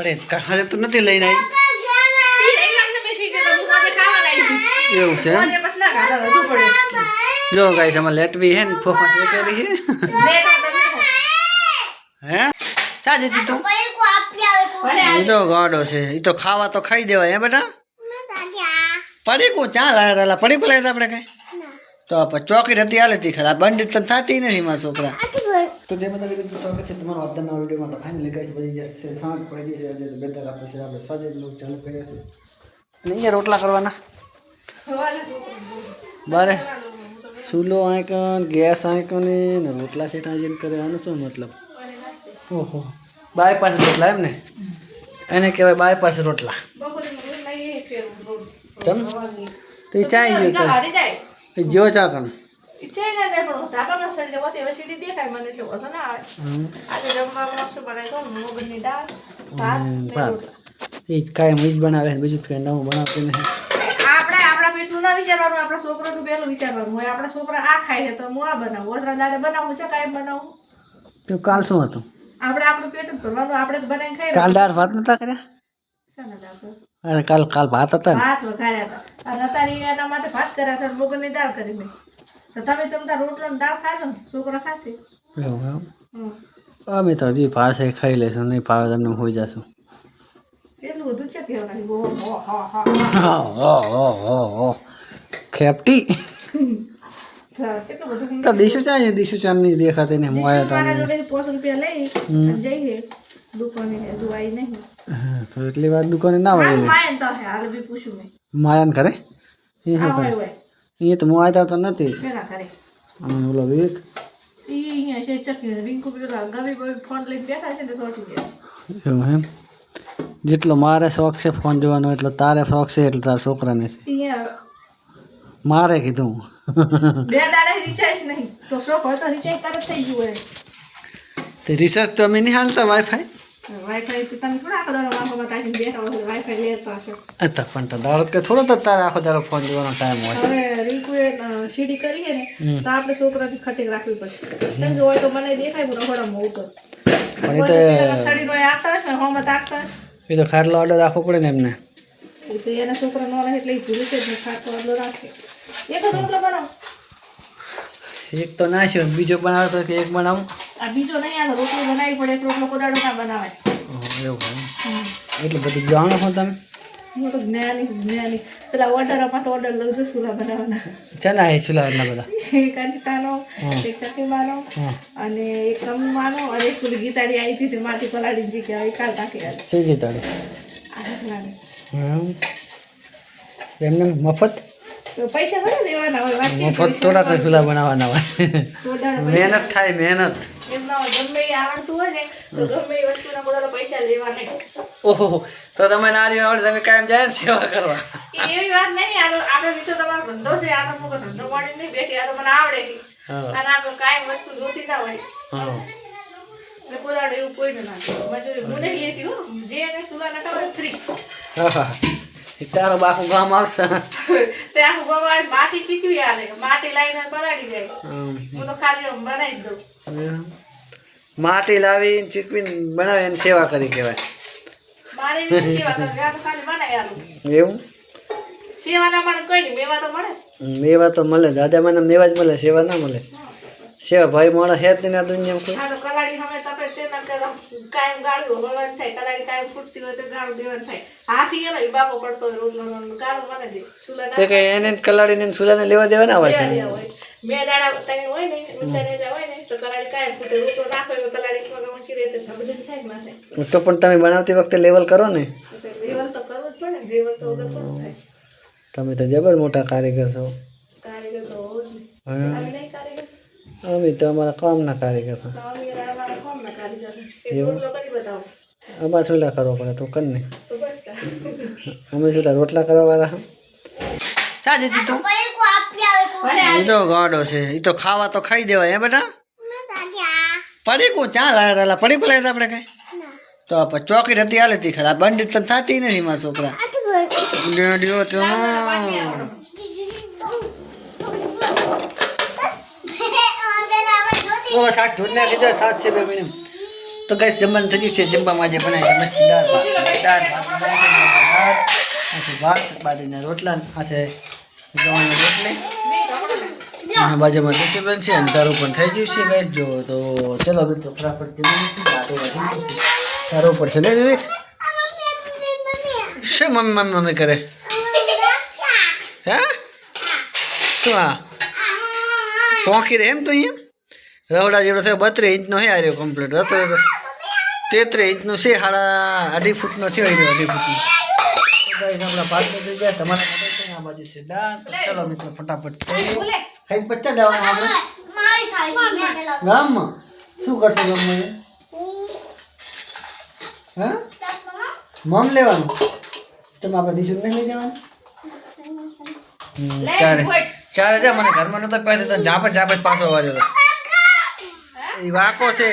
અરે કાલે તો નથી લઈને આવી એવું છે એમ? જો ગાઈસ આમાં લેટવી હે ને ફોફા છે કરી હે હે ચા જતી તું એ તો ગાડો છે એ તો ખાવા તો ખાઈ દેવાય હે બેટા પડીકું ચા લાવ્યા હતા પડીકું લાવ્યા હતા આપણે કઈ તો આપણે ચોકીટ હતી હાલે તી ખરા બંડી તો થતી નથી મારા છોકરા તો જે બધા વીડિયો સ્વાગત છે, તમારો અત્યારના વિડીયોમાં તો ફાઇનલી ગાઈસ બધી જશે સાંજ પડી ગઈ છે બે આપણે છે, આપણે સાંજે લોકો ચાલુ કર્યો છે. અને અહીંયા રોટલા કરવાના. બારે ચૂલો આંકન ગેસ આંકન ને રોટલા સેટા જેમ કરે, આનો શું મતલબ? ઓહો બાયપાસ રોટલા એમ ને? એને કહેવાય બાયપાસ રોટલા. તમ તો એ ચાઈ ગયો તો એ જો ચા દાળ ભાત એ કાંઈ મીજ બનાવે ને બીજું કંઈ નવું બનાવતું નહીં આપણે આપણા પેટનું ના વિચારવાનું આપણા છોકરાનું પેલું વિચારવાનું હોય. આપણા છોકરા આ ખાય છે તો હું આ બનાવું. ઓતરા દાડે બનાવવું છે કાંઈ બનાવું તો કાલ શું હતું? આપણે આપણું પેટ ભરવાનું આપણે જ બનાવીને ખાઈ કાલ દાળ ભાત નતા કર્યા? અરે કાલ કાલ ભાત હતા ને. ભાત વઘાર્યા હતા. અને અત્યારે એના માટે ભાત કર્યા હતા મગજની દાળ કરી મેં. તો તમે તમતા રોટલો ને દાળ ખાજો છોકરા ખાશે? એવું એમ? અમે તો હજી પાસે ખાઈ લેશું નહીં ભાવે તમને હોઈ જશું. એટલું બધું છે કહેવાનું. ખેપટી. કેટલું તો દીશુ ચા છે દીશુ ચા નહીં દેખાતી ને હું આવ્યો તો રૂપિયા લઈ જઈએ એટલી વાર દુકાને ના હોય માયન કરે એ એ તો હું આવ્યો તો નથી. અને ઓલો વિવેક. એવું એમ? જેટલો મારે શોખ છે ફોન જોવાનો એટલો તારે શોખ છે એટલો તારા છોકરાને છે. મારે કીધું. બે દાડે રિચાર્જ નહીં. તો શોખ હોય તો રિચાર્જ તરત થઈ ગયું તે રિચાર્જ તો અમે નહીં હાલતા વાઈફાઈ પણ તો દાડો કે થોડો તો તારે આખો દાડો ફોન જોવાનો ટાઈમ હોય. હવે રિંકુએ સીડી કરીએ ને તો આપણે છોકરાથી ખટીક રાખવી પડશે. કેમ કે હોય તો મને દેખાય હું રખોડામાં હોઉં તો. પણ એ તો સડીનો આપતા હશે હોમાં હશે? એ તો ખાટલો ઓર્ડર રાખવો પડે ને એમને. એ તો એના છોકરા નો રહે એટલે એ ભૂલે છે એક જ રોટલો બનાવો. એક તો નાખ્યો બીજો બનાવે તો કે એક બનાવું? આ બીજો નહીં આનો રોટલો બનાવી પડે એક રોટલો કોદાડો ના બનાવાય. એવું. એટલું બધું જાણો છો તમે? હું તો જ્ઞાની જ્ઞાની. પેલા ઓર્ડર આપા તો ઓર્ડર લઉં છું સુલા બનાવવાના. છે ને આ એટલા બધા? એક અનિતાનો એક ચકીમાનો અને એક કમવાનો અને એક પેલી ગીતાડી આવી હતી તે માટી પલાડી જી કહેવાય કાલ નાખી આવે તાળી હમ. એમને મફત? તો પૈસા થોડા દેવાના હોય મફત થોડા કઈ છુલા બનાવવાના હોય. મહેનત થાય મહેનત. ગમે આવડતું હોય ને તો ગમે એ વસ્તુના પોતાના પૈસા લેવા નહીં ઓહો તો તમે નારી આવડે તમે કાયમ જાય સેવા કરવા. એવી વાત નહીં આ તો આપણે જીતો તમારો ધંધો છે આ તો મોકો ધંધો મળી નહીં બેઠી આ તો મને આવડે. અને આપણે કાયમ વસ્તુ જોતી ના હોય. હા. એટલે એવું કોઈ ના મજૂરી હું નહીં લેતી હો જે એને સુલા ના ખબર ફ્રી તારો બાપુ ગામ આવશે. તે આખું આવે માટી ચીકવી આલે માટી લાવીને બરાડી જાય હું તો ખાલી બનાવી દઉં. માટી લાવી ચીકવી બનાવી એની સેવા કરી કહેવાય. મારે સેવા કરી આ તો ખાલી બનાવી આલું. એવું? સેવા ના મળે કોઈ નહીં મેવા તો મળે. મેવા તો મળે દાદા મને મેવા જ મળે સેવા ના મળે. સેવા ભાઈ મોડા છે જ નહીં આ દુનિયામાં કોઈ. કલાડી અમે તપે કાયમ ગાળું વળવાનું થાય કલાડી કાયમ ફૂટતી હોય તો ગાળું દેવાનું થાય. હાથી ગયેલો એ બાપો પડતો હોય રોજ ગાળું મને દે. સુલા તે એને કલાડીને સુલાને લેવા દેવા ના હોય. બે દાડા તને હોય ને ઊંચા નેચા હોય ને તો કલાડી કાયમ ફૂટે. રોટલો રાખો એ કલાડી ખોગા ઊંચી રહે તો સમજણ થાય ના થાય. તો પણ તમે બનાવતી વખતે લેવલ કરો ને. લેવલ તો કરવું જ પડે લેવલ તો વગર થોડું થાય. તમે તો જબર મોટા કારીગર છો. કારીગર તો જ અમે તો અમારા કામના કારીગર છો. અમે અમારા સુલા કરવો પડે તો કર ને અમે સુલા રોટલા કરવા વાળા ચા જતી તું એ તો ગાડો છે એ તો ખાવા તો ખાઈ દેવાય હે બેટા પડીકું ચા લાવ્યા હતા પડીકું લાવ્યા આપણે કઈ તો આપણે ચોકીટ હતી હાલે તી ખરા બંડી તો થતી નથી મારા છોકરા ડેડીઓ તો ઓ સાત ધૂળ ને કીધો સાત છે બે મિનિટ તો કઈ જમવાનું થઈ ગયું છે. જમવામાં આજે બનાવી છે મસ્ત દાળ ભાત. દાળ ભાત બનાવી ભાત બાજરીના રોટલા આ છે ગવાની રોટલી. અને બાજુમાં ડિસ્ટર્બન્સ છે અંધારું પણ થઈ ગયું છે ગાઈસ જો, તો ચલો મિત્રો ફટાફટ તારો વાગી છે. ને વિવેક શું મમ્મી મમ્મી મમ્મી કરે? હે? શું આ? પોંખી રહે એમ તો અહીંયા? રવડા જેવડો થયો, બત્રીસ ઇંચનો હે, આ રહ્યો કમ્પ્લીટ હતો. તેત્રીસ ઇંચનો છે સાડા અઢી ફૂટનો થયો રહ્યો અઢી ફૂટનો. આપણા ભાત તમારા માટે છે આ બાજુ છે. દાળ તો ચલો મિત્રો ફટાફટ. ખાઈ પચાસ દેવાના આપણે. ગામમાં? શું કરશો ગામમાં હા? મમ લેવાનું. તમે આપણે દીશું નહીં લઈ જવાનું? ચારે. ચારે જા મને ઘરમાં નતો તો ઝાપટ ઝાપટ પાછો વાજો એ વાકો છે.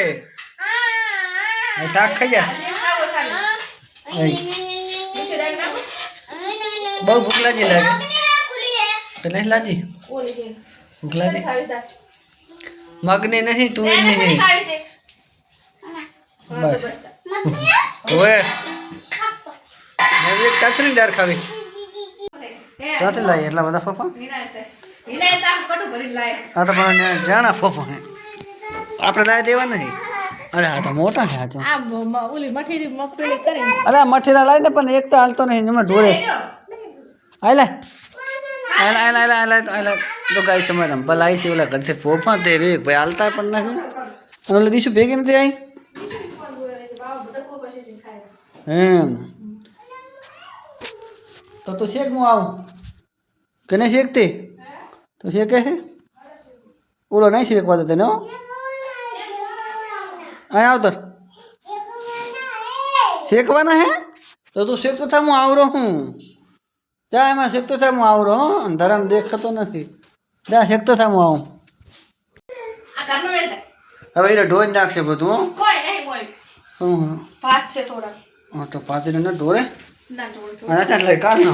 શાક ખાઈ જા. બહુ ભૂખ લાગી લાગે. તો નહીં લાગી? ભૂખ લાગી? મગની નહીં તું નહીં. બસ. હવે. મેં એક કાચરી દાળ ખાવી. ચાતે લાવી એટલા બધા ફોફા? હા તો પણ જાણા ફોફા આપણે દાળ દેવા નથી અરે આ તો મોટા છે આ ઓલી મગફળી કરીને. અરે મઠીના લાવી ને પણ એક તો હાલતો નહીં હમણાં ઢોળે આઈ આયલા આયલા આઈ આયલા આયલા તો ગાય સમય રમ ભલા આવી છે ઓલા ઘર છે ફોફા તે રે ભાઈ હાલતા પણ નથી અને ઓલી દીશું ભેગી નથી આવી એમ. તો તું શેક હું આવું? કે નહીં શેકતી? તો શેકે ઓલો નહીં શેકવા દે તને હો? અહીં આવતો શેકવાના હે? તો તું શેકતો થા હું આવરો હું. જા એમાં શેકતો થા હું. આવરો હો અંધારામાં દેખાતો નથી. જા શેકતો થા હું આવું. હવે એને ઢોઈ નાખશે બધું હો. ભાત છે થોડા. હા તો પાતીને ન ઢોળે ના થોડું અને લઈ કાઢ નો?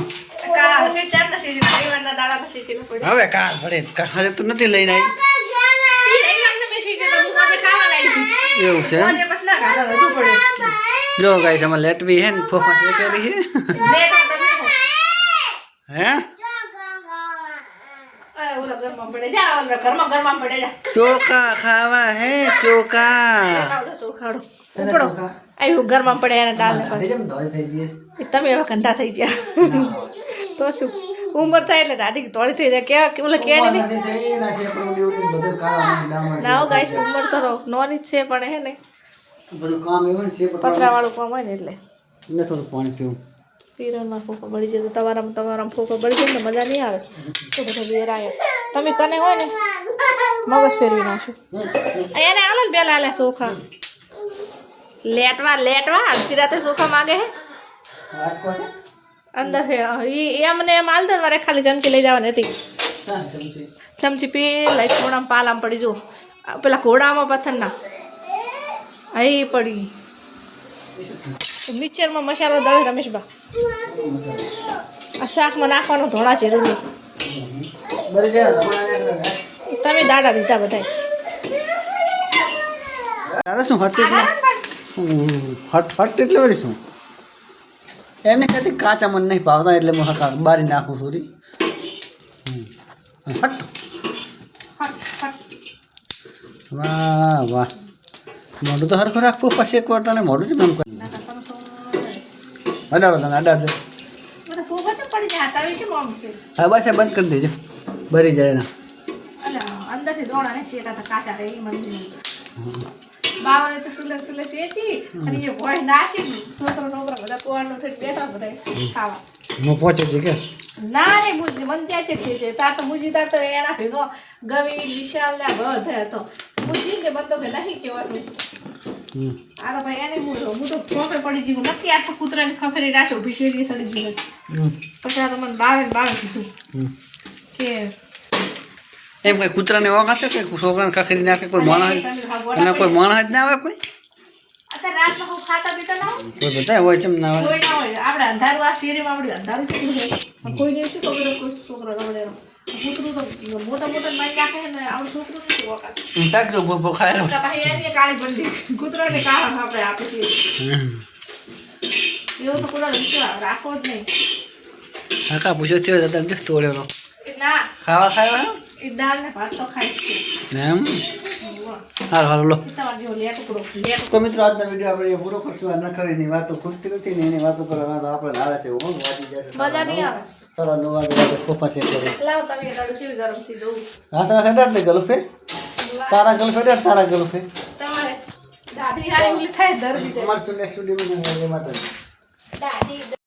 કા હશે ચાર ના શીશી પરિવારના દાડાના શીશી ને પડી. હવે કાલ ભરે હાજે તું નથી લઈને આવી ઈ રહી અમને મેં શીશી તો હું આજે ખાવા લાવી હતી એવું છે જો ગાઈસ આમાં લેટવી હે ને ફોફા આ તમે હો. હે? ચોખા ખાવા હે ચોખા. ઉપડો. આવ્યું ઘરમાં પડે એને ડાલે તમે એવા કંઠા થઈ ગયા. તો શું? ઉંમર થાય એટલે દાદી તોડી થઈ જાય. કેવા કે ઓલા નહીં? ના હો ગાઈસ ઉંમર તો નોની જ છે પણ હે ને. બધું કામ એવું છે પતરા વાળું કામ હોય ને એટલે. મેં થોડું પાણી પીવું. પીરણમાં ફોકો બળી જાય તો તમારામાં તમારામાં ફોકો બળી જાય ને મજા નહીં આવે. તો બધા વેરાય. તમે કને હોય ને મગજ ફેરવી નાખો એને હાલે ને પેલા હાલે સોખા લેટવા લેટવા અડધી રાતે સોખા માગે હે. અંદર છે. ઈ એમને એમ હાલ વારે ખાલી ચમચી લઈ જવાની હતી. ચમચી. પેલા ઘોડામાં પાલામાં પડી જો. પેલા ઘોડામાં પથ્થરના. અહીં પડી. મિક્સરમાં મસાલો દળે રમેશબા આ શાકમાં નાખવાનો ધોણા જરૂરી તમે દાડા દીધા બધા તારે શું હટ એટલે હટ હટ એટલે વળી શું? એમને કહેતી કાચા મને નહીં ભાવતા એટલે હું હકાર બારી નાખું છું હમ. હટ. વાહ વાહ. મોઢું તો હરખું રાખવું પછી એક વાર તને મોઢું જ બંધ કરી. અડાડો તને અડાડ દે બધા ફોફા તો પડી જાય તાવી છે મોમ છે. હવે બસ બંધ કરી દેજો. ભરી જાય એના. અંદરથી શેકાતા કાચા રહે મને તો સુલે સુલે શેકી અને એ ભોય નાસી છોકરો છોકરા બધા પોવાનું થઈ બેઠા બધા ખાવા. હું પહોંચે છે કે? ના રે મુજી મન ક્યાં છે છે તા તો મુજી તા તો એના ભેગો ગવી વિશાલ ને બધે હતો. મુજી કે બધો કે નહીં કહેવાનું હમ. આ તો ભાઈ એને હું હું તો ફોફે પડી જીવું નથી આ તો કૂતરાની ખફેરી રાખ્યો ભીસેડી સડી ગયું હમ. પછી આ તો મને બાવે ને બાવે કીધું હમ. કે એમ કઈ કૂતરાને ઓખ હશે કે છોકરાને ખખરી નાખે? કોઈ માણસ એના કોઈ માણસ જ ના આવે કોઈ? અત્યારે રાતમાં હું ખાતા પીતા ના કોઈ બધા હોય ચમ ના આવે કોઈ ના હોય. આપણે અંધારું આ શેરીમાં આપણે અંધારું કેટલું છે કોઈ શું ખબર કોઈ છોકરો કૂતરું તો મોટા મોટા મારી નાખે ને આવડું છોકરું નથી. ટાકજો ખાય કાળી બંડી. કૂતરાને કાળા આપણે આપી એવું તો કૂતરાને વિશ્વાસ રાખો જ નહીં. કાકા પૂછ્યો થયો જો તોડેલો ના. ખાવા ખાયો એ દાળ ને ભાત તો ખાય છે. એમ? હાલ હાલ લો. તમારે તો મિત્રો આજનો વીડિયો આપણે પૂરો કરશું. આ નખરીની વાતો ખૂટતી નથી ને એની વાતો કરવાનો આપણે આવે છે. હું વાંચી જાય મજા નહીં આવે. સરા નો વાગે વાગે પપ્પા છે લાવ તમે દાડો કેવી ગરમથી જોઉં. દે ગલફે તારા ગલફે ડર તારા ગલફે તમારે દાદી આ ઓલી થાય ધરમી જાય અમારે સ્ટુડિયો માં માતા દાદી